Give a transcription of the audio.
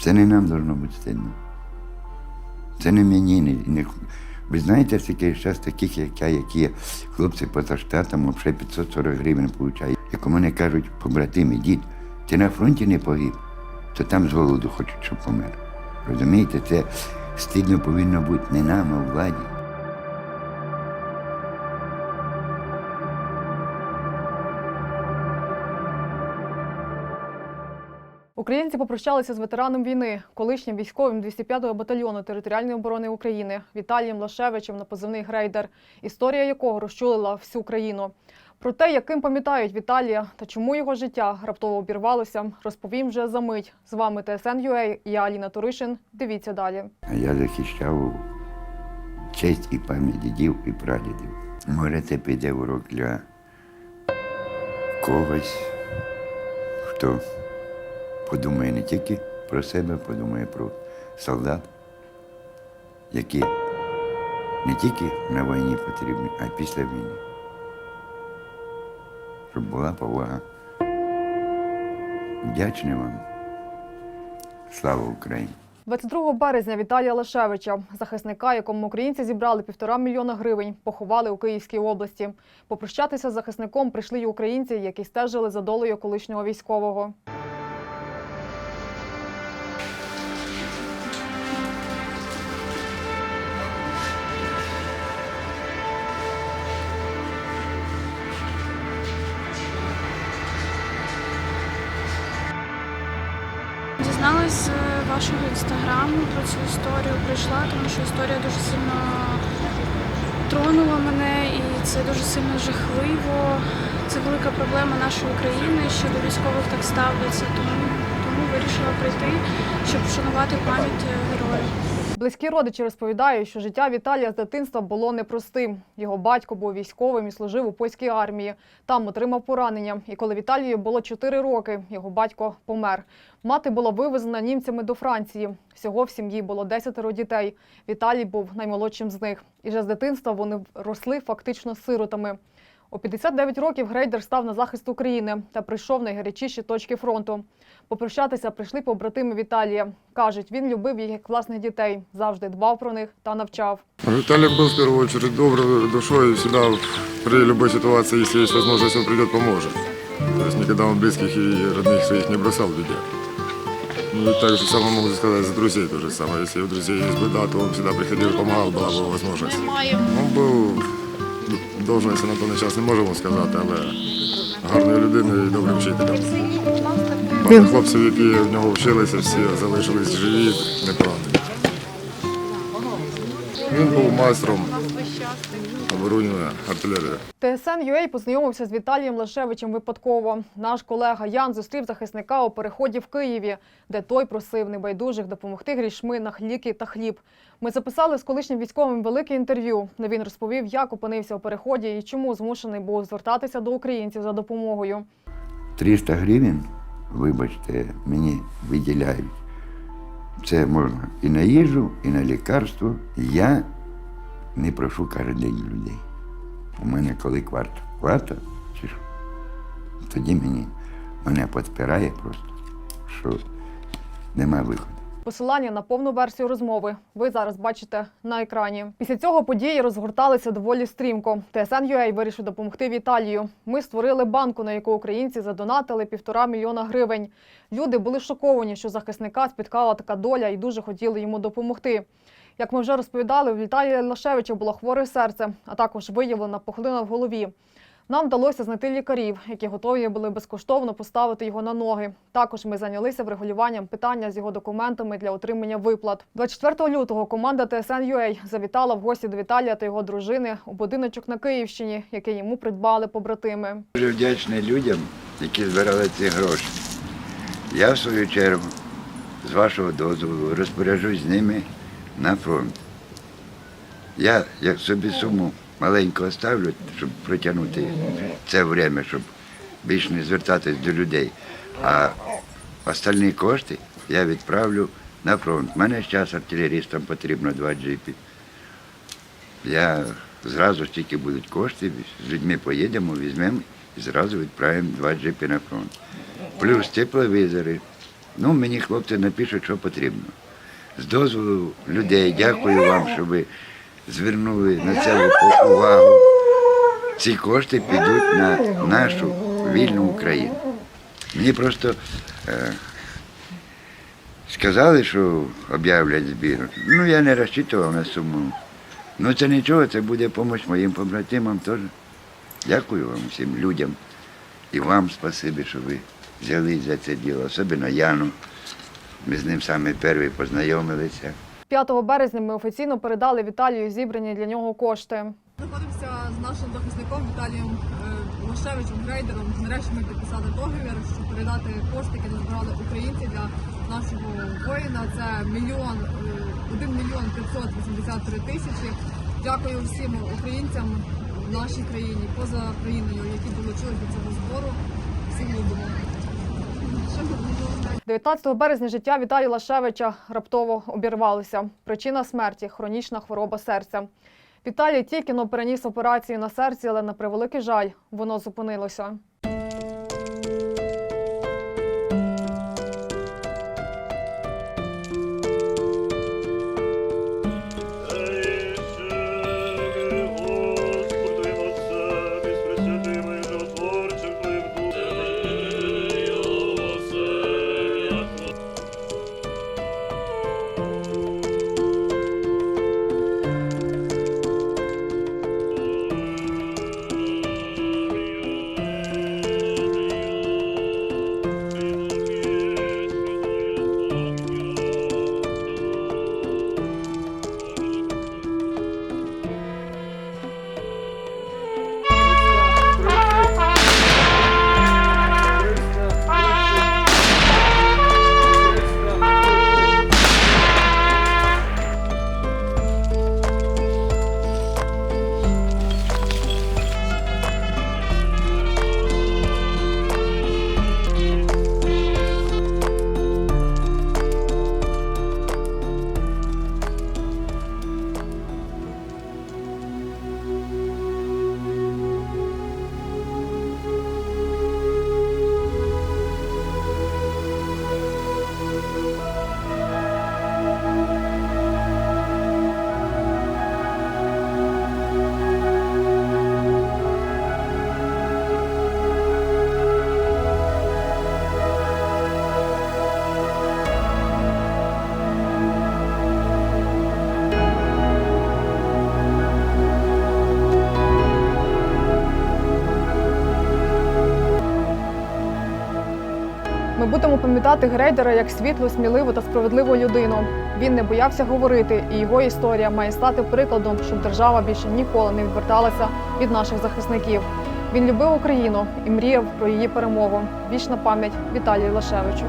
Це не нам должно бути стидно. Це не мені. Не, не... Ви знаєте, скільки зараз таких, як я, які хлопці поза штатом, взагалі 540 гривень отримують. Як у мене кажуть, побратими, дід, ти на фронті не погиб, то там з голоду хочуть, щоб помер. Розумієте, це стидно повинно бути не нам, а владі. Українці попрощалися з ветераном війни, колишнім військовим 205-го батальйону територіальної оборони України Віталієм Лашевичем на позивний Грейдер, історія якого розчулила всю країну. Про те, яким пам'ятають Віталія та чому його життя раптово обірвалося, розповім вже за мить. З вами ТСН.UA і я Аліна Туришин. Дивіться далі. Я захищав честь і пам'ять дідів і прадідів. Може, це піде урок для когось, хто подумає не тільки про себе, подумає про солдат, які не тільки на війні потрібні, а й після війни. Щоб була повага. Вдячний вам. Слава Україні! 22 березня Віталія Лашевича, захисника, якому українці зібрали півтора мільйона гривень, поховали у Київській області. Попрощатися з захисником прийшли й українці, які стежили за долею колишнього військового. Дізналась з вашого інстаграму про цю історію. Прийшла, тому що історія дуже сильно тронула мене, і це дуже сильно жахливо. Це велика проблема нашої країни, що до військових так ставляться. Тому, тому вирішила прийти, щоб вшанувати пам'ять героїв. Близькі родичі розповідають, що життя Віталія з дитинства було непростим. Його батько був військовим і служив у польській армії. Там отримав поранення. І коли Віталію було 4 роки, його батько помер. Мати була вивезена німцями до Франції. Всього в сім'ї було 10 дітей. Віталій був наймолодшим з них. І вже з дитинства вони росли фактично сиротами. У 59 років Грейдер став на захист України та прийшов в найгарячіші точки фронту. Попрощатися прийшли побратими Віталія. Кажуть, він любив їх як власних дітей, завжди дбав про них та навчав. Виталик был в первую очередь доброй душой и всегда при любой ситуации, если есть возможность, он придет, поможет. То есть никогда он близких и родных своих не бросал в беде. Ну и так же самое могу сказать за друзей то же самое. Если у друзей есть беда, то он всегда приходил и помогал, была бы возможность. Он був должності на даний час не можемо сказати, але гарною людиною і добрим вчителем. Багато хлопців, які в нього вчилися, всі залишились живі, не поранені. Він був майстром оборонної артилерії. ТСН UA познайомився з Віталієм Лашевичем випадково. Наш колега Ян зустрів захисника у переході в Києві, де той просив небайдужих допомогти грішми на ліки та хліб. Ми записали з колишнім військовим велике інтерв'ю, де він розповів, як опинився у переході і чому змушений був звертатися до українців за допомогою. 300 гривень, вибачте, мені виділяють. Це можна і на їжу, і на лікарство. Я не прошу день людей. У мене коли кварта, кварта, чи що, тоді мені мене підпирає просто, що нема виходу. Посилання на повну версію розмови ви зараз бачите на екрані. Після цього події розгорталися доволі стрімко. ТСН.UA вирішив допомогти Віталію. Ми створили банку, на яку українці задонатили півтора мільйона гривень. Люди були шоковані, що захисника спіткала така доля і дуже хотіли йому допомогти. Як ми вже розповідали, у Віталія Лашевича було хворе серце, а також виявлена пухлина в голові. Нам вдалося знайти лікарів, які готові були безкоштовно поставити його на ноги. Також ми зайнялися врегулюванням питання з його документами для отримання виплат. 24 лютого команда ТСН.UA завітала в гості до Віталія та його дружини у будиночок на Київщині, який йому придбали побратими. Дуже вдячний людям, які збирали ці гроші. Я, в свою чергу, з вашого дозволу, розпоряджусь з ними на фронт. Я як собі суму маленьку оставлю, щоб протягнути це время, щоб більше не звертатись до людей. А остальні кошти я відправлю на фронт. У мене зараз артилерістам потрібно два джипи. Я зразу ж тільки будуть кошти, з людьми поїдемо, візьмемо і зразу відправимо два джипи на фронт. Плюс тепловізори, Ну, мені хлопці напишуть, що потрібно. З дозволу людей, дякую вам, що ви звернули на це увагу. Ці кошти підуть на нашу вільну Україну. Мені просто е, сказали, що об'являть збір. Ну, я не розчитував на суму. Ну це нічого, це буде допомога моїм побратимам теж. Дякую вам всім людям. І вам спасибі, що ви взялись за це діло, особливо Яну. Ми з ним саме перші познайомилися. 5 березня ми офіційно передали Віталію зібрані для нього кошти. Знаходимося з нашим захисником Віталієм е, Лошевичем Грейдером. Нарешті ми підписали договір, щоб передати кошти, які назбирали українці для нашого воїна. Це мільйон е, 1 мільйон 583 тисячі. Дякую всім українцям в нашій країні, поза країною, які долучились до цього збору. Всіх любимо. 19 березня життя Віталія Лашевича раптово обірвалося. Причина смерті хронічна хвороба серця. Віталій тільки но переніс операцію на серці, але на превеликий жаль, воно зупинилося. Ми будемо пам'ятати Грейдера як світлу, сміливу та справедливу людину. Він не боявся говорити, і його історія має стати прикладом, щоб держава більше ніколи не відверталася від наших захисників. Він любив Україну і мріяв про її перемогу. Вічна пам'ять Віталію Лашевичу.